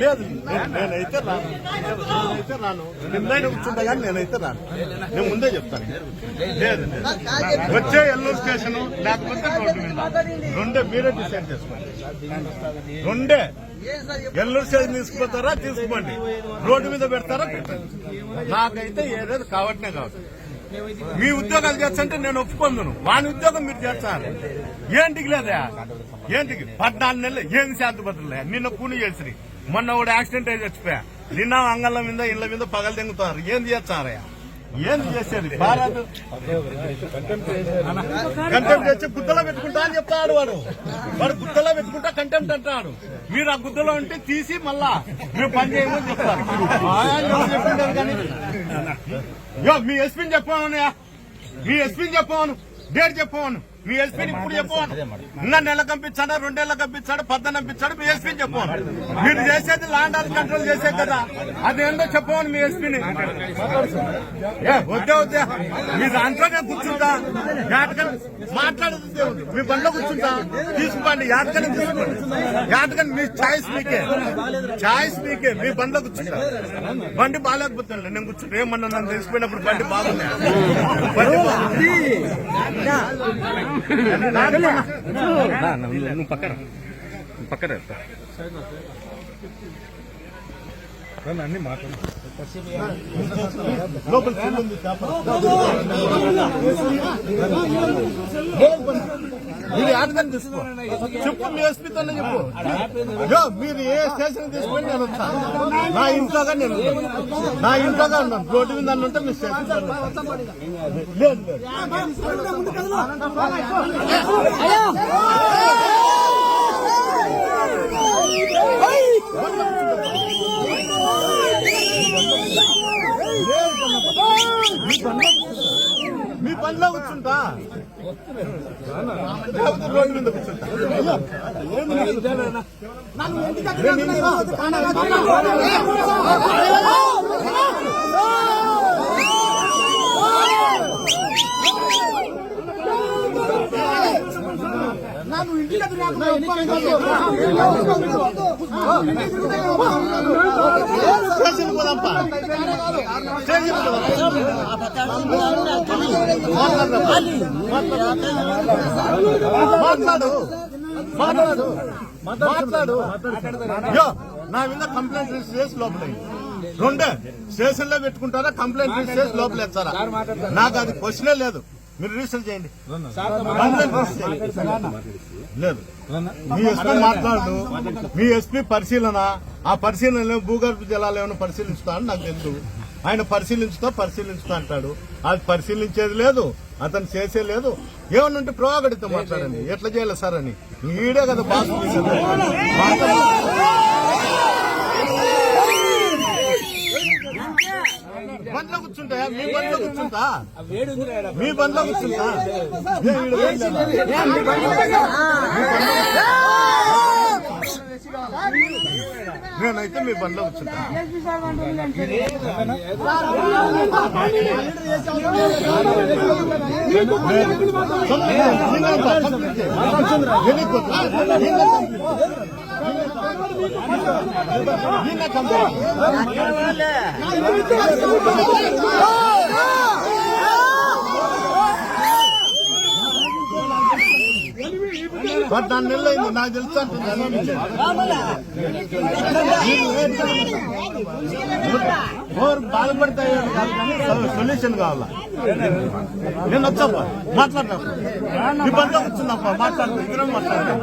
లేదు నేనైతే రాను. నేనైతే రాను. నిన్నైనా కూర్చుంటా కానీ నేనైతే రాను. నేను ముందే చెప్తాను. లేదు వచ్చే ఎల్లూరు స్టేషన్ లేకపోతే రోడ్డు మీద. రెండే మీరే డిసైడ్ చేసుకోండి. రెండే. ఎల్లూరు స్టేషన్ తీసుకుపోతారా? తీసుకోండి రోడ్డు మీద పెడతారా? పెట్టండి. నాకైతే ఏదైనా కావట్నే కావచ్చు మీ ఉద్యోగాలు చేస్తుంటే నేను ఒప్పుకుందును. వాని ఉద్యోగం మీరు చేస్తారు. ఏంటికి లేదా ఏంటికి పద్నాలుగు నెలలు ఏం శాంతిభద్రలే నిన్న కూని చేసి మొన్న కూడా యాక్సిడెంట్ అయి చచ్చిపోయా. నిన్న అంగళ్ళ మీద ఇళ్ళ మీద పగలు తెంగుతారు ఏం చేస్తారయ్యా? ఏం చేసేది? భారత్ కంటెంప్ట్ చేసి గుద్దలో పెట్టుకుంటా అని చెప్తాడు వాడు. వాడు గుద్దలో పెట్టుకుంటా కంటెంప్ట్ అంటాడు. మీరు ఆ గుద్దలో ఉంటే తీసి మళ్ళా మీరు పని చేయమని చెప్తారు. కానీ? యో మీ ఎస్పీని చెప్పమనయా మీ ఎస్పీని చెప్పమను. డేట్ చెప్పమను. మీ ఎస్పీని ఇప్పుడు చెప్పమను ఇంకా నెల కంపించాడా రెండేళ్ళ పంపించాడు పద్దెన కంపించాడు మీ ఎస్పీని చెప్పమను మీరు చేసేది ల్యాండ్ ఆల్ కంట్రోల్ చేసే కదా. అదేందో చెప్పమను మీ ఎస్పీని ఏ వద్దే వద్దే. మీ దాంట్లోనే కూర్చుంటా. యాటకని మాట్లాడుతుంది మీ బండ్లో కూర్చుంటా. తీసుకోండి యాటకని తీసుకోండి. యాటకని మీ ఛాయిస్ మీకే. ఛాయిస్ మీకే. మీ బండ్లో కూర్చుంటా. బండి బాగాలేకపోతే నేను కూర్చుంటా ఏమన్నా నన్ను తీసుకుపోయినప్పుడు బండి బాగుంది. బండి బాగుంది. నువ్వు పక్కన పక్కన అన్ని. మీరు తీసుకో. చెప్పు మీ ఎస్పీతోనే చెప్పు. యో, మీరు ఏ స్టేషన్ తీసుకొని నేను వచ్చా నా ఇంట్లోగా నేను. నా ఇంట్లోగా ఉన్నాను. రోడ్డు మీద నన్ను ఉంటే మీ స్టేషన్ లేదు లేదు. మీ పనిలో కూర్చుంటా రోడ్డు మీద కూర్చుంటా పోదాంపా స్టేషన్ మాట్లాడు మాట్లాడు మాట్లాడు నా మీద కంప్లైంట్ రిజిస్టర్ చేసి లోపల రెండే స్టేషన్లో పెట్టుకుంటారా కంప్లైంట్ రిజిస్టర్ చేసి లోపల వేస్తారా నాకు అది క్వశ్చనే లేదు మీరు రిజిస్టర్ చేయండి. లేదు. మీ ఎస్పీ మాట్లాడు. మీ ఎస్పీ పరిశీలన ఆ పరిశీలనలో భూగర్భ జలాలు ఏమైనా పరిశీలించుతా అని నాకు తెలుసు. ఆయన పరిశీలించుతా పరిశీలించుతా అంటాడు. అది పరిశీలించేది లేదు అతను చేసే లేదు. ఏమన్నా ఉంటే ప్రోగడితో మాట్లాడండి. ఎట్లా చేయాలి సార్ అని. ఈడే కదా బాస్. బండ్లో కూర్చుంటా మీ బండ్లో కూర్చుంటా మీ బండ్లో కూర్చుంటా? ఏ, మీ బండ్లో నేనైతే మీ బండ్లో కూర్చుంటా పద్నాలుగు నెలలు అయింది నాకు తెలుసు అంటున్నారు ఎవరు బాధపడతాయి సొల్యూషన్ కావాలా? నేను వచ్చాపా? మాట్లాడరా ఇబ్బంది వచ్చిందప్ప కూర్చున్నాపా ఇద్దరం మాట్లాడతాను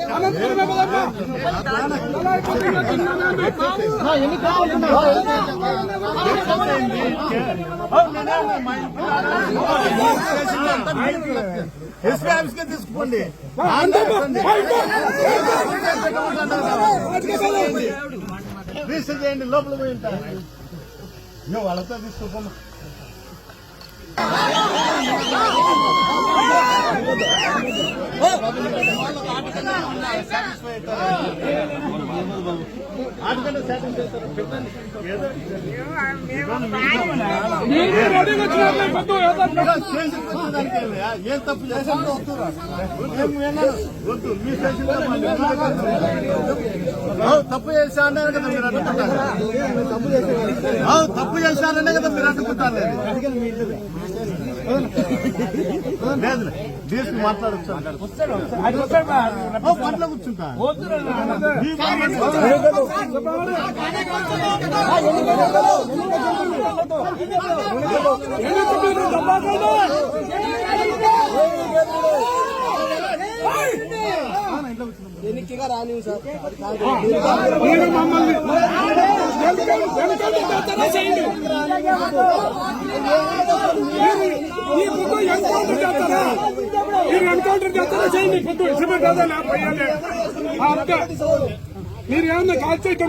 ఎస్పీ తీసుకోండి రిజిస్టర్ చేయండి లోపల పోయి ఉంటా నువ్వు వాళ్ళతో తీసుకోమ్మా ఏం తప్పు చేశాను ఏం వినరు. వద్దు మీ తప్పు చేశానే కదా మీరు అనుకుంటారు ఓ, తప్పు చేశారనే కదా మీరు అనుకుంటారు లేదు మాట్లాడచ్చు పట్ల కూర్చుంటా ఎన్నికగా రాని సార్ అది కాదు. మీరు మమ్మల్ని వెనకాల చేస్తారా చేయండి మీరు ఈ పొద్దు ఎన్కౌంటర్ చేస్తారా? మీరు ఎన్కౌంటర్ చేస్తారా? చేయండి. పొద్దు సిమెంట్ లేకపోయాలి మీరు ఏమన్నా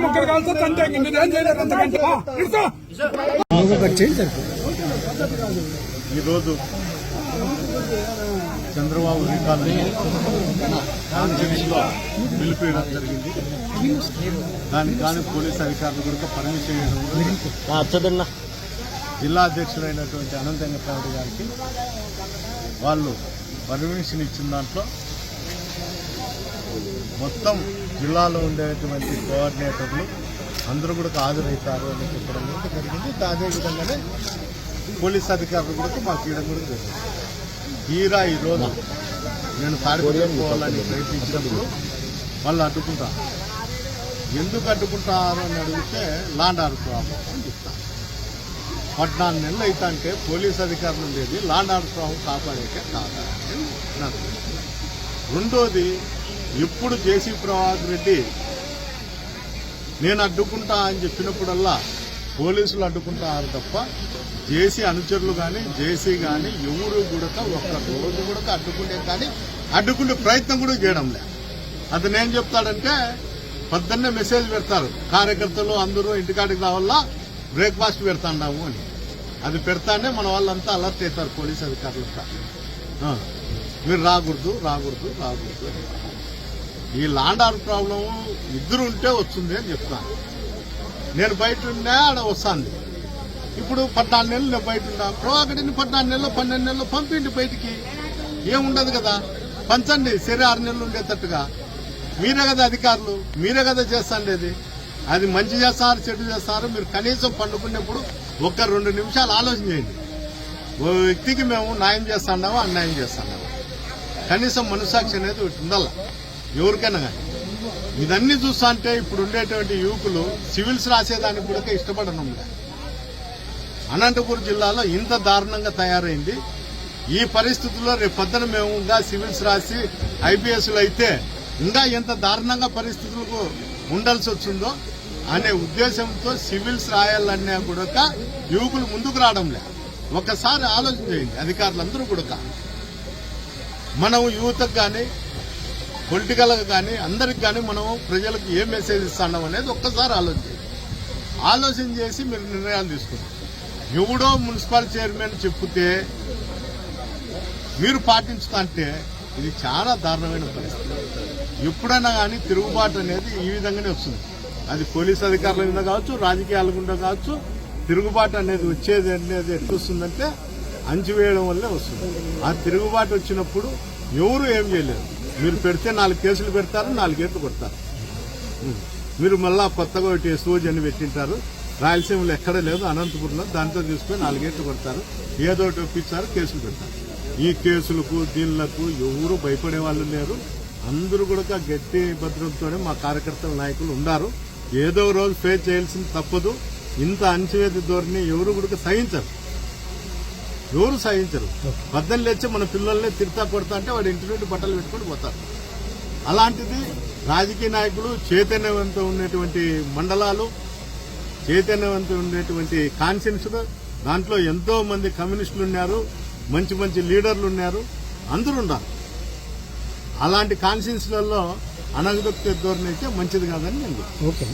ముగ్గురు కాల్చొచ్చు అంటే ఇంక మీరు ఏం చేయలేరు అంతకంటే. ఈరోజు చంద్రబాబు రికార్డు కాన్ఫరెన్స్లో పిలిపియడం జరిగింది. దానికి కానీ పోలీస్ అధికారులు కూడా పర్మిషన్ ఇవ్వడం జిల్లా అధ్యక్షుడైనటువంటి అనంత గారికి వాళ్ళు పర్మిషన్ ఇచ్చిన దాంట్లో మొత్తం జిల్లాలో ఉండేటువంటి కోఆర్డినేటర్లు అందరూ కూడా హాజరవుతారు అని చెప్పడం కూడా జరిగింది. అదే విధంగానే పోలీస్ అధికారులు కూడా మాకు ఇవ్వడం కూడా జరిగింది. తీరా ఈరోజు నేను తాడిపత్రి పోవాలని ప్రయత్నించినప్పుడు వాళ్ళు అడ్డుకుంటారు. ఎందుకు అడ్డుకుంటారు అని అడిగితే లాండ్ ఆర్డర్ ప్రాబ్లం. పద్నాలుగు నెలలు అవుతాంటే పోలీస్ అధికారులు ఉండేది. లాండ్ ఆర్డర్ ప్రాబ్లం కాపాడేకే నాకు రెండోది ఎప్పుడు జేసీ ప్రభాకర్ రెడ్డి నేను అడ్డుకుంటా అని చెప్పినప్పుడల్లా పోలీసులు అడ్డుకుంటారు తప్ప జేసీ అనుచరులు కానీ జేసీ కానీ ఎవరు కూడా ఒక్క రోజు కూడా అడ్డుకునే కానీ అడ్డుకునే ప్రయత్నం కూడా చేయడం లే. అతను ఏం చెప్తాడంటే పొద్దున్నే మెసేజ్ పెడతారు. కార్యకర్తలు అందరూ ఇంటికాడికి రావాలా బ్రేక్ఫాస్ట్ పెడతాన్నాము అని. అది పెడతానే మన వాళ్ళంతా అలర్ట్ అవుతారు పోలీస్ అధికారులంతా మీరు రాకూడదు రాకూడదు రాకూడదు ఈ లాండ్ ఆర్ ప్రాబ్లం ఇద్దరు ఉంటే వస్తుంది అని చెప్తాను. నేను బయట ఉన్నా ఆడ వస్తాను ఇప్పుడు పద్నాలుగు నెలలు నేను బయట ఉన్నా ప్రోగడిని పద్నాలుగు నెలలు పన్నెండు నెలలు పంపిండి బయటికి. ఏముండదు కదా? పంచండి సరే ఆరు నెలలు ఉండేటట్టుగా. మీరే కదా అధికారులు మీరే కదా చేస్తాండేది. అది మంచి చేస్తారు చెడు చేస్తారు మీరు కనీసం పండుకునేప్పుడు ఒక్క రెండు నిమిషాలు ఆలోచన చేయండి. ఓ వ్యక్తికి మేము న్యాయం చేస్తున్నాము అన్యాయం చేస్తున్నాము కనీసం మనసాక్షి అనేది ఒకటి ఉండాల? ఎవరికైనా కానీ. ఇదన్నీ చూస్తా అంటే ఇప్పుడు ఉండేటువంటి యువకులు సివిల్స్ రాసేదానికి కూడా ఇష్టపడను అనంతపురం జిల్లాలో ఇంత దారుణంగా తయారైంది. ఈ పరిస్థితుల్లో రేపు పొద్దున మేము ఇంకా సివిల్స్ రాసి ఐపీఎస్లు అయితే ఇంకా ఎంత దారుణంగా పరిస్థితులకు ఉండాల్సి వచ్చిందో అనే ఉద్దేశంతో సివిల్స్ రాయాలన్నా కూడా యువకులు ముందుకు రావడం లే ఒక్కసారి ఆలోచన చేయండి అధికారులందరూ కూడా మనం యువతకు కానీ పొలిటికల్గా కానీ అందరికి కానీ మనం ప్రజలకు ఏ మెసేజ్ ఇస్తున్నాం అనేది ఒక్కసారి ఆలోచన చేయండి. ఆలోచన చేసి మీరు నిర్ణయాలు తీసుకుంటారు ఎవడో మున్సిపల్ చైర్మన్ చెప్తే మీరు పాటించుతా అంటే ఇది చాలా దారుణమైన పరిస్థితి. ఎప్పుడైనా కానీ తిరుగుబాటు అనేది ఈ విధంగానే వస్తుంది. అది పోలీస్ అధికారుల మీద కావచ్చు రాజకీయాల గుండా కావచ్చు తిరుగుబాటు అనేది వచ్చేది అనేది ఎట్లా వస్తుందంటే అంచివేయడం వల్లే వస్తుంది. ఆ తిరుగుబాటు వచ్చినప్పుడు ఎవరు ఏం చేయలేరు. మీరు పెడితే నాలుగు కేసులు పెడతారు నాలుగేట్లు కొడతారు. మీరు మళ్ళా కొత్తగా ఒకటి ఎస్ఓజీ అని పెట్టింటారు. రాయలసీమలో ఎక్కడ లేదు అనంతపురంలో దాంతో తీసుకొని నాలుగేట్లు కొడతారు. ఏదో ఒకటి ఒప్పించారు కేసులు పెడతారు. ఈ కేసులకు దీనిలకు ఎవరు భయపడే వాళ్ళు లేరు. అందరూ కూడా గట్టి భద్రతతోనే మా కార్యకర్తల నాయకులు ఉన్నారు ఏదో రోజు ఫేస్ చేయాల్సింది తప్పదు. ఇంత అణచివేత ధోరణి ఎవరు కూడా సహించరు. ఎవరు సహించరు. పద్దెనిమిది లేచి మన పిల్లల్ని తిడతా కొడతా అంటే వాడు ఇంటి నుండి బట్టలు పెట్టుకొని పోతారు. అలాంటిది రాజకీయ నాయకులు చైతన్యవంతం ఉన్నటువంటి మండలాలు చైతన్యవంతం ఉండేటువంటి కాన్షియన్స్ దాంట్లో ఎంతో మంది కమ్యూనిస్టులు ఉన్నారు మంచి మంచి లీడర్లు ఉన్నారు అందరూ ఉన్నారు. అలాంటి కాన్షియన్స్లలో అణగదొక్కే ధోరణి అయితే మంచిది కాదని నేను ఓకే.